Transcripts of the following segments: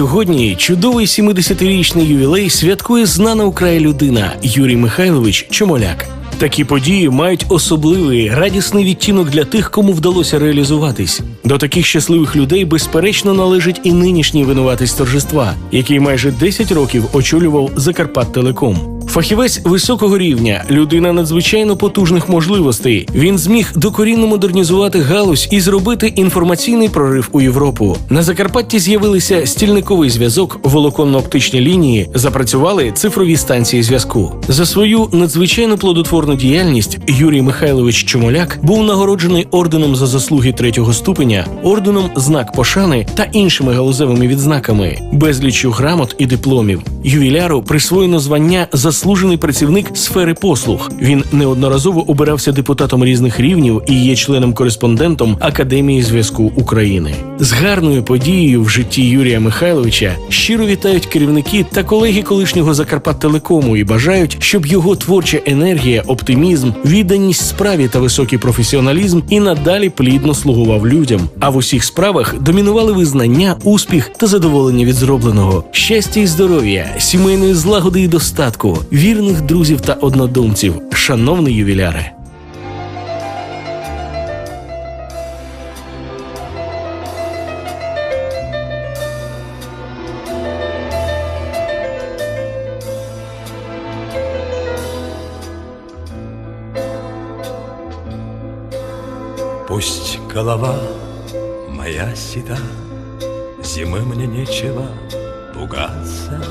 Сьогодні чудовий 70-річний ювілей святкує знана у краї людина Юрій Михайлович Чомоляк. Такі події мають особливий радісний відтінок для тих, кому вдалося реалізуватись. До таких щасливих людей, безперечно, належить і нинішній винуватець торжества, який майже 10 років очолював Закарпаттелеком. Фахівець високого рівня, людина надзвичайно потужних можливостей. Він зміг докорінно модернізувати галузь і зробити інформаційний прорив у Європу. На Закарпатті з'явилися стільниковий зв'язок, волоконно-оптичні лінії, запрацювали цифрові станції зв'язку. За свою надзвичайно плодотворну діяльність Юрій Михайлович Чомоляк був нагороджений орденом за заслуги третього ступеня, орденом знак пошани та іншими галузевими відзнаками, безліччю грамот і дипломів. Ювіляру присвоєно звання заслужений працівник сфери послуг. Він неодноразово обирався депутатом різних рівнів і є членом-кореспондентом Академії зв'язку України. З гарною подією в житті Юрія Михайловича щиро вітають керівники та колеги колишнього Закарпаттелекому і бажають, щоб його творча енергія, оптимізм, відданість справі та високий професіоналізм і надалі плідно слугував людям. А в усіх справах домінували визнання, успіх та задоволення від зробленого, щастя і здоров'я, сімейної злагоди і достатку, вірних друзів та однодумців, шановний ювіляре. Пусть голова моя седа, Зимы мне нечего пугаться,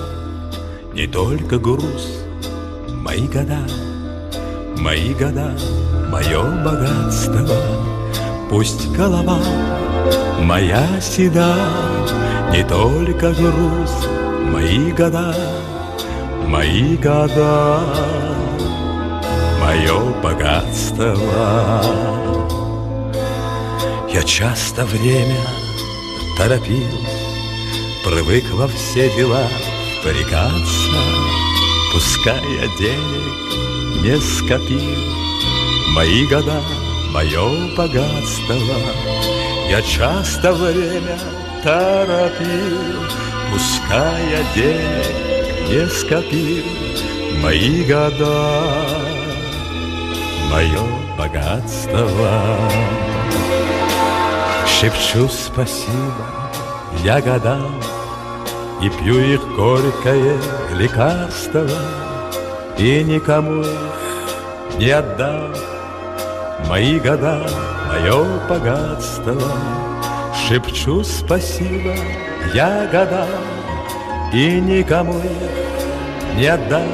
Не только груз, мои года, Мои года, мое богатство. Пусть голова моя седа, Не только груз, мои года, Мои года, мое богатство. Я часто время торопил, Привык во все дела впрягаться, Пускай я денег не скопил, Мои года, мое богатство. Я часто время торопил, Пускай я денег не скопил, Мои года, мое богатство. Шепчу спасибо я годам И пью их горькое лекарство И никому их не отдам. Мои года, мое богатство Шепчу спасибо я годам И никому их не отдам.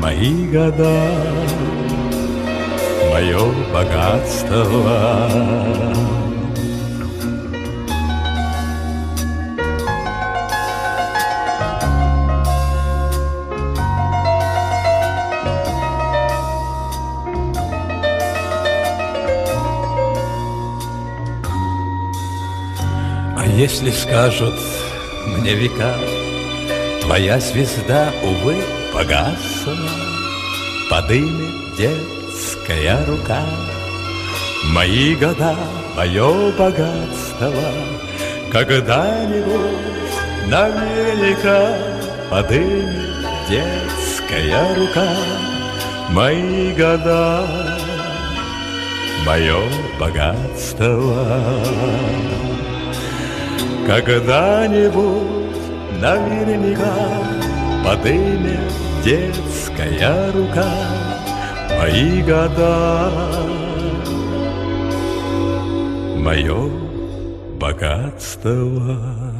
Мои года, мое богатство если скажут мне века, Твоя звезда, увы, погасла, Подымет детская рука. Мои года, мое богатство, Когда-нибудь наверняка Подымет детская рука. Мои года, мое богатство. Когда-нибудь наверняка подымет детская рука Мои года, мое богатство.